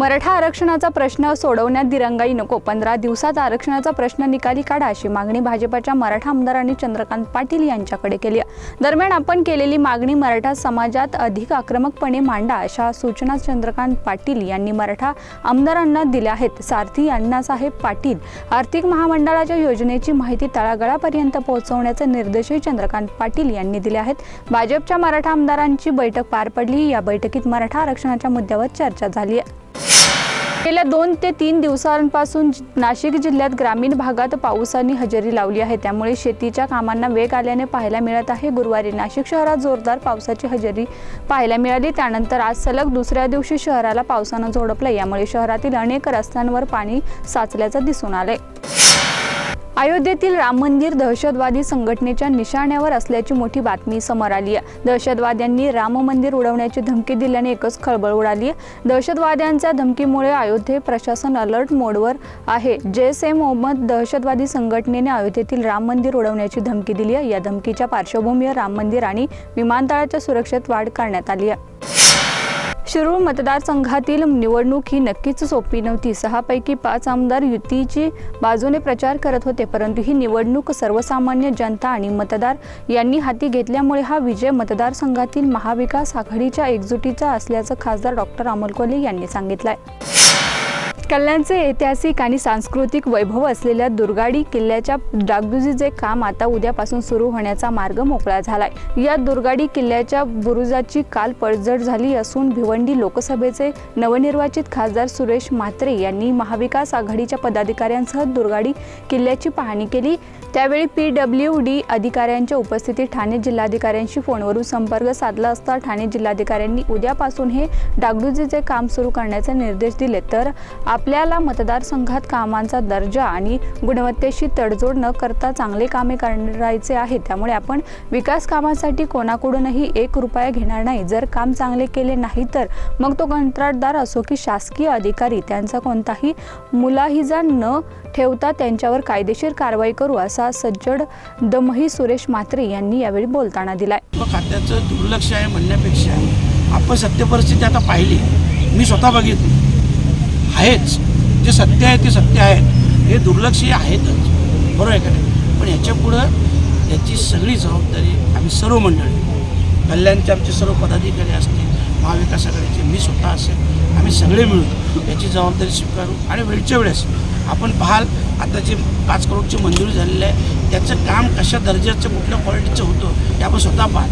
मराठा आरक्षणाचा प्रश्न सोडवण्यात दिरंगाई नको. पंधरा दिवसात आरक्षणाचा प्रश्न निकाली काढा अशी मागणी भाजपाच्या मराठा आमदारांनी चंद्रकांत पाटील यांच्याकडे केली आहे. दरम्यान आपण केलेली मागणी मराठा समाजात अधिक आक्रमकपणे मांडा अशा सूचना चंद्रकांत पाटील यांनी मराठा आमदारांना दिल्या आहेत. सारथी अण्णासाहेब पाटील आर्थिक महामंडळाच्या योजनेची माहिती तळागळापर्यंत पोहोचवण्याचे निर्देशही चंद्रकांत पाटील यांनी दिले आहेत. भाजपच्या मराठा आमदारांची बैठक पार पडली. या बैठकीत मराठा आरक्षणाच्या मुद्द्यावर चर्चा झाली आहे. गेल्या दोन ते तीन दिवसांपासून नाशिक जिल्ह्यात ग्रामीण भागात पावसाने हजेरी लावली आहे. त्यामुळे शेतीच्या कामांना वेग आल्याने पाहायला मिळत आहे. गुरुवारी नाशिक शहरात जोरदार पावसाची हजेरी पाहायला मिळाली. त्यानंतर आज सलग दुसऱ्या दिवशी शहराला पावसानं झोडपलं. यामुळे शहरातील अनेक रस्त्यांवर पाणी साचल्याचं दिसून आलंय. अयोध्येतील राम मंदिर दहशतवादी संघटनेच्या निशाण्यावर असल्याची मोठी बातमी समोर आली आहे. दहशतवाद्यांनी राम मंदिर उडवण्याची धमकी दिल्याने एकच खळबळ उडाली आहे. दहशतवाद्यांच्या धमकीमुळे अयोध्ये प्रशासन अलर्ट मोडवर आहे. जैस ए मोहम्मद दहशतवादी संघटनेने अयोध्येतील राम मंदिर उडवण्याची धमकी दिली आहे. या धमकीच्या पार्श्वभूमीवर राम मंदिर आणि विमानतळाच्या सुरक्षेत वाढ करण्यात आली आहे. शिरूर मतदारसंघातील निवडणूक ही नक्कीच सोपी नव्हती. सहापैकी पाच आमदार युतीची बाजूने प्रचार करत होते परंतु ही निवडणूक सर्वसामान्य जनता आणि मतदार यांनी हाती घेतल्यामुळे हा विजय मतदारसंघातील महाविकास आघाडीच्या एकजुटीचा असल्याचं खासदार डॉक्टर अमोल कोल्हे यांनी सांगितलंय. कल्याणचे ऐतिहासिक आणि सांस्कृतिक वैभव असलेल्या दुर्गाडी किल्ल्याच्या डागडुजीचे काम आता उद्यापासून सुरू होण्याचा मार्ग मोकळा झालाय. या दुर्गाडी किल्ल्याच्या बुरुजाची काल पडझड झाली असून भिवंडी लोकसभेचे नवनिर्वाचित खासदार सुरेश म्हात्रे यांनी महाविकास आघाडीच्या पदाधिकाऱ्यांसह दुर्गाडी किल्ल्याची पाहणी केली. त्यावेळी पी डब्ल्यू डी अधिकाऱ्यांच्या उपस्थितीत ठाणे जिल्हाधिकाऱ्यांशी फोनवरून संपर्क साधला असता ठाणे जिल्हाधिकाऱ्यांनी उद्यापासून हे डागडुजीचे काम सुरू करण्याचे निर्देश दिले. तर आपल्याला मतदारसंघात कामांचा दर्जा आणि गुणवत्तेशी तडजोड न करता चांगले कामे करायचे आहे त्यामुळे आपण विकास कामासाठी कोणाकडूनही एक रुपया घेणार नाही. जर काम चांगले केले नाही तर मग तो कंत्राटदार असो की शासकीय अधिकारी त्यांचा कोणताही मुलाहिजा न ठेवता त्यांच्यावर कायदेशीर कारवाई करू असा सज्जड दमही सुरेश म्हात्रे यांनी यावेळी बोलताना दिलाय. खात्याचं दुर्लक्ष आहे म्हणण्यापेक्षा आपण सत्य परिस्थिती आता पाहिली. मी स्वतः बघितली. आहेच. जे सत्य आहे ते सत्य आहेत हे दुर्लक्षही आहेतच. बरोबर आहे का नाही? पण ह्याच्या पुढं याची सगळी जबाबदारी आम्ही सर्व मंडळी कल्याणचे आमचे सर्व पदाधिकारी असतील महाविकास आघाडीचे मी स्वतः असेल आम्ही सगळे मिळून याची जबाबदारी स्वीकारू आणि वेळच्या वेळेस आपण पाहाल आता जे पाच करोडची मंजुरी झालेली आहे त्याचं काम कशा दर्जाचं कुठल्या क्वालिटीचं होतं हे आपण स्वतः पाहाल.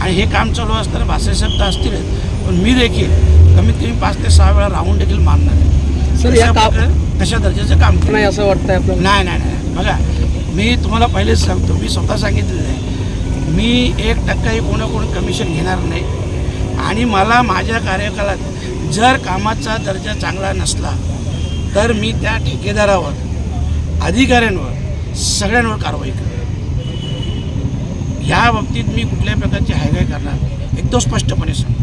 आणि हे काम चालू असताना भाषासाहेब तर असतीलच. पण मी देखील कमीत कमी पाच ते सहा वेळा राहून देखील मानणार आहे. सर, या कशा काम- कशा दर्जाचं काम नाही असं वाटतंय आपल्याला. नाही नाही नाही. बघा मी तुम्हाला पहिलेच सांगतो मी स्वतः सांगितलेलं आहे. मी एक टक्काही कोणा कोण कमिशन घेणार नाही. आणि मला माझ्या कार्यकालात जर कामाचा दर्जा चांगला नसला तर मी त्या ठेकेदारावर अधिकाऱ्यांवर सगळ्यांवर कारवाई करेन ह्या बाबतीत मी कुठल्याही प्रकारची हायगाय करणार एकदम स्पष्टपणे सांगतो.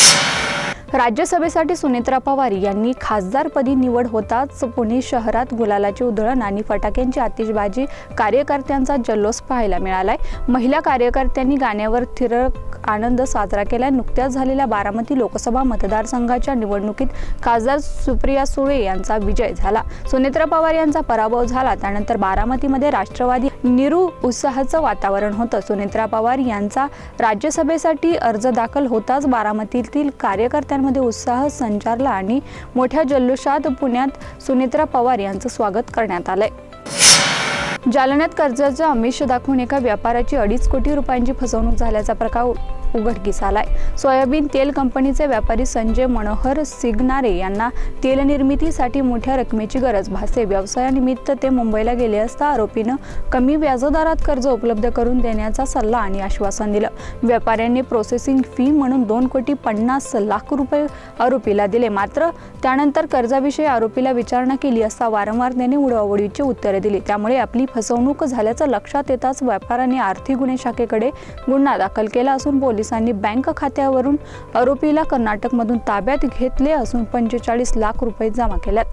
राज्यसभेसाठी सुनेत्रा पवार यांनी खासदारपदी निवड होताच पुणे शहरात गुलालाची उधळण आणि फटाक्यांची आतिषबाजी कार्यकर्त्यांचा जल्लोष पाहायला मिळालाय. महिला कार्यकर्त्यांनी गाण्यावर थिरक आनंद साजरा केलाय. नुकत्याच झालेल्या बारामती लोकसभा मतदारसंघाच्या निवडणुकीत खासदार सुप्रिया सुळे यांचा विजय झाला. सुनेत्रा पवार यांचा पराभव झाला. त्यानंतर बारामतीमध्ये राष्ट्रवादी निरू उत्साहाचं वातावरण होतं. सुनेत्रा पवार यांचा राज्यसभेसाठी अर्ज दाखल होताच बारामतीतील कार्यकर्त्यांमध्ये उत्साह संचारला आणि मोठ्या जल्लोषात पुण्यात सुनेत्रा पवार यांचं स्वागत करण्यात आलंय. जालन्यात कर्जाचं आमिष दाखवून एका व्यापाराची अडीच कोटी रुपयांची फसवणूक झाल्याचा प्रकार उघडकीस आलाय सोयाबीन तेल कंपनीचे व्यापारी संजय मनोहर सिग्नारे यांना तेल निर्मितीसाठी मोठ्या रकमेची गरज. भासते व्यवसायानिमित्त ते मुंबईला गेले असता आरोपीनं कमी व्याजदरात कर्ज उपलब्ध करून देण्याचा सल्ला आणि आश्वासन दिलं. व्यापाऱ्यांनी प्रोसेसिंग फी म्हणून दोन कोटी पन्नास लाख रुपये आरोपीला दिले. मात्र त्यानंतर कर्जाविषयी आरोपीला विचारणा केली असता वारंवार त्याने उडवाउडवीची उत्तरे दिली. त्यामुळे आपली फसवणूक झाल्याचं लक्षात येताच व्यापाऱ्यांनी आर्थिक गुन्हे शाखेकडे गुन्हा दाखल केला असून पोलिसांनी बँक खात्यावरून आरोपीला कर्नाटकमधून ताब्यात घेतले असून पंचेचाळीस लाख रुपये जमा केल्यात.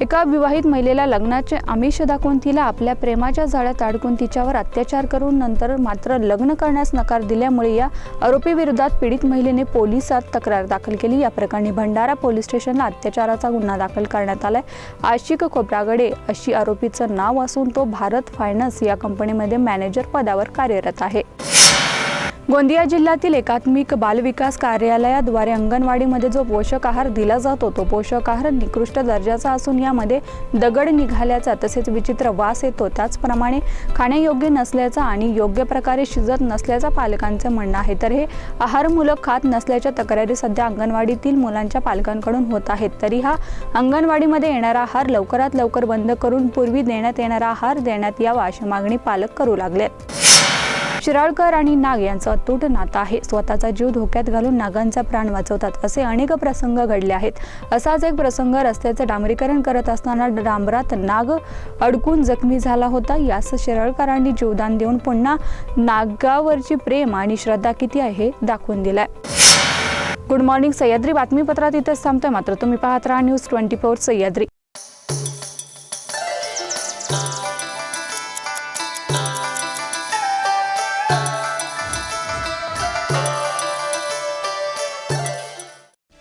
एका विवाहित महिलेला लग्नाचे आमिष दाखवून तिला आपल्या प्रेमाच्या जाळ्यात अडकून तिच्यावर अत्याचार करून नंतर मात्र लग्न करण्यास नकार दिल्यामुळे या आरोपीविरोधात पीडित महिलेने पोलिसात तक्रार दाखल केली. या प्रकरणी भंडारा पोलीस स्टेशनला अत्याचाराचा गुन्हा दाखल करण्यात आलाय. आशिक खोब्रागडे अशी आरोपीचं नाव असून तो भारत फायनान्स या कंपनीमध्ये मॅनेजर पदावर कार्यरत आहे. गोंदिया जिल्ह्यातील एकात्मिक बालविकास कार्यालयाद्वारे अंगणवाडीमध्ये जो पोषक आहार दिला जातो तो पोषक आहार निकृष्ट दर्जाचा असून यामध्ये दगड निघाल्याचा तसेच विचित्र वास येतो. त्याचप्रमाणे खाण्यायोग्य नसल्याचा आणि योग्य प्रकारे शिजत नसल्याचा पालकांचं म्हणणं आहे. तर हे आहार मुलं खात नसल्याच्या तक्रारी सध्या अंगणवाडीतील मुलांच्या पालकांकडून होत आहेत. तरी हा अंगणवाडीमध्ये येणारा आहार लवकरात लवकर बंद करून पूर्वी देण्यात येणारा आहार देण्यात यावा अशी मागणी पालक करू लागल्यात शिराळकर आणि नाग यांचं अतूट नातं आहे. स्वतःचा जीव धोक्यात घालून नागांचा प्राण वाचवतात असे अनेक प्रसंग घडले आहेत. असाच एक प्रसंग रस्त्याचे डांबरीकरण करत असताना डांबरात नाग अडकून जखमी झाला होता. यास शिराळकरांनी जीवदान देऊन पुन्हा नागावरची प्रेम आणि श्रद्धा किती आहे हे दाखवून दिलाय. गुड मॉर्निंग सह्याद्री बातमीपत्रात इथेच थांबतोय. मात्र तुम्ही पाहत राहा न्यूज ट्वेंटी फोर सह्याद्री.